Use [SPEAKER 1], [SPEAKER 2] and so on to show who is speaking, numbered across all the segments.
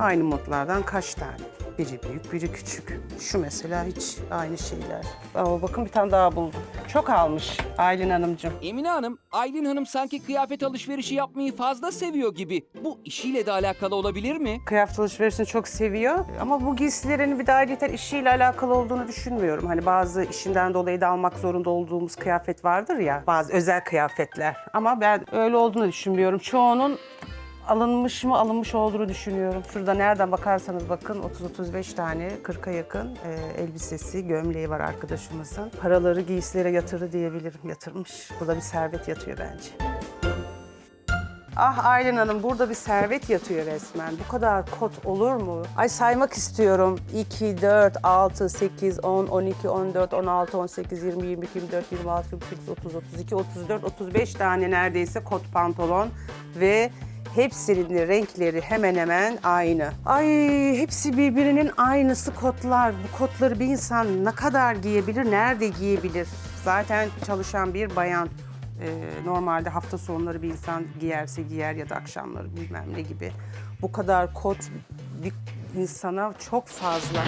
[SPEAKER 1] Aynı modlardan kaç tane? Biri büyük, biri küçük. Şu mesela hiç aynı şeyler. Ama bakın bir tane daha buldum. Çok almış Aylin Hanımcığım.
[SPEAKER 2] Emine Hanım, Aylin Hanım sanki kıyafet alışverişi yapmayı fazla seviyor gibi. Bu işiyle de alakalı olabilir mi?
[SPEAKER 1] Kıyafet alışverişini çok seviyor. Ama bu giysilerin bir de ayrıca işiyle alakalı olduğunu düşünmüyorum. Hani bazı işinden dolayı da almak zorunda olduğumuz kıyafet vardır ya. Bazı özel kıyafetler. Ama ben öyle olduğunu düşünmüyorum. Çoğunun alınmış mı alınmış olduğunu düşünüyorum. Şurada nereden bakarsanız bakın 30-35 tane 40'a yakın e, elbisesi, gömleği var arkadaşımızın. Paraları giysilere yatırdı diyebilirim. Yatırmış. Burada bir servet yatıyor bence. Ah Aylin Hanım burada bir servet yatıyor resmen. Bu kadar kot olur mu? Ay saymak istiyorum. 2, 4, 6, 8, 10, 12, 14, 16, 18, 20, 22, 24, 26, 28, 30, 32, 34, 35 tane neredeyse kot pantolon ve hepsinin de renkleri hemen hemen aynı. Ay hepsi birbirinin aynısı kotlar. Bu kotları bir insan ne kadar giyebilir, nerede giyebilir? Zaten çalışan bir bayan ee, normalde hafta sonları bir insan giyerse giyer ya da akşamları bilmem ne gibi. Bu kadar kot bir insana çok fazla.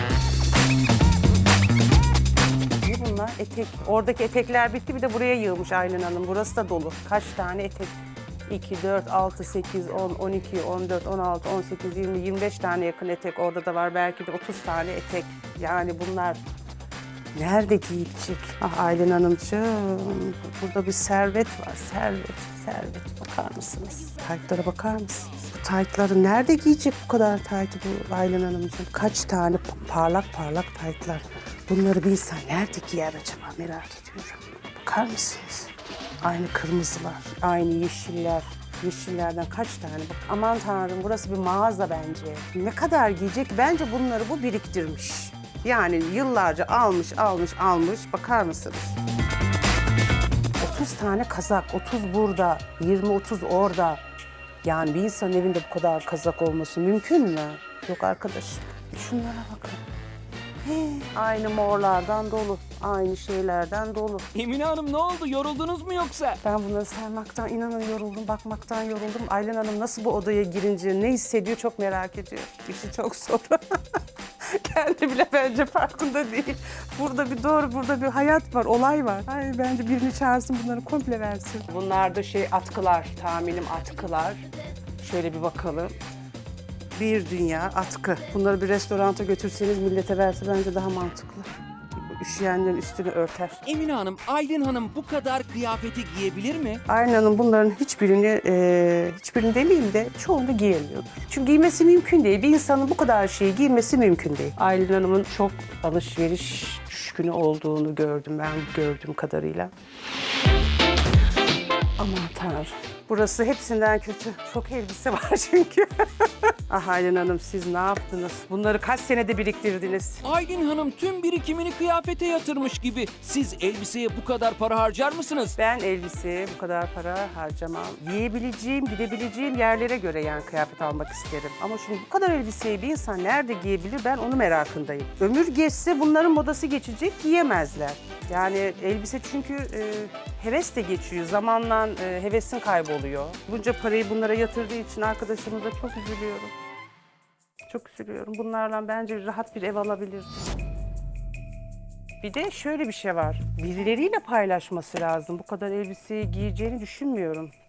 [SPEAKER 1] Ne bunlar? Etek. Oradaki etekler bitti bir de buraya yığmış Aylin Hanım. Burası da dolu. Kaç tane etek? 2, 4, 6, 8, 10, 12, 14, 16, 18, 20, 25 tane yakın etek. Orada da var belki de 30 tane etek. Yani bunlar Nerede giyilecek? Ah Aylin Hanımcığım, burada bir servet var. Servet, servet. Bakar mısınız? Taytlara bakar mısınız? Bu taytları nerede giyecek bu kadar taytı bu Aylin Hanımcığım? Kaç tane parlak parlak taytlar. Bunları bir insan nerede giyer acaba merak ediyorum. Bakar mısınız? Aynı kırmızılar, aynı yeşiller. Yeşillerden kaç tane? Bak, aman tanrım burası bir mağaza bence. Ne kadar giyecek? Bence bunları bu biriktirmiş. Yani yıllarca almış, almış, almış. Bakar mısınız? 30 tane kazak, 30 burada, 20-30 orada. Yani bir insanın evinde bu kadar kazak olması mümkün mü? Yok arkadaşım. Şunlara bakın. Aynı morlardan dolu, aynı şeylerden dolu.
[SPEAKER 2] Emine Hanım ne oldu? Yoruldunuz mu yoksa?
[SPEAKER 1] Ben bunları saymaktan inanın yoruldum, bakmaktan yoruldum. Aylin Hanım nasıl bu odaya girince ne hissediyor çok merak ediyorum. İşi çok zor. Kendi bile bence farkında değil. Burada bir doğru, burada bir hayat var, olay var. Ay bence birini çağırsın bunları komple versin. Bunlar da şey atkılar, tahminim atkılar. Şöyle bir bakalım. Bir dünya atkı. Bunları bir restoranta götürseniz millete verse bence daha mantıklı. Üşüyenlerin üstünü örter.
[SPEAKER 2] Emine Hanım, Aylin Hanım bu kadar kıyafeti giyebilir mi?
[SPEAKER 1] Aynanın bunların hiçbirini, e, hiçbirini demeyeyim de çoğunu giyemiyordur. Çünkü giymesi mümkün değil. Bir insanın bu kadar şeyi giymesi mümkün değil. Aylin Hanım'ın çok alışveriş düşkünü olduğunu gördüm ben gördüğüm kadarıyla. Aman tanrım. Burası hepsinden kötü. Çok elbise var çünkü. ah Aylin Hanım siz ne yaptınız? Bunları kaç senede biriktirdiniz?
[SPEAKER 2] Aylin Hanım tüm birikimini kıyafete yatırmış gibi. Siz elbiseye bu kadar para harcar mısınız?
[SPEAKER 1] Ben elbiseye bu kadar para harcamam. Giyebileceğim, gidebileceğim yerlere göre yani kıyafet almak isterim. Ama şimdi bu kadar elbiseyi bir insan nerede giyebilir ben onun merakındayım. Ömür geçse bunların modası geçecek giyemezler. Yani elbise çünkü e, heves de geçiyor. Zamanla e, hevesin kayboluyor. Bunca parayı bunlara yatırdığı için arkadaşımıza çok üzülüyorum. Çok üzülüyorum. Bunlarla bence rahat bir ev alabilirdi. Bir de şöyle bir şey var. Birileriyle paylaşması lazım. Bu kadar elbiseyi giyeceğini düşünmüyorum.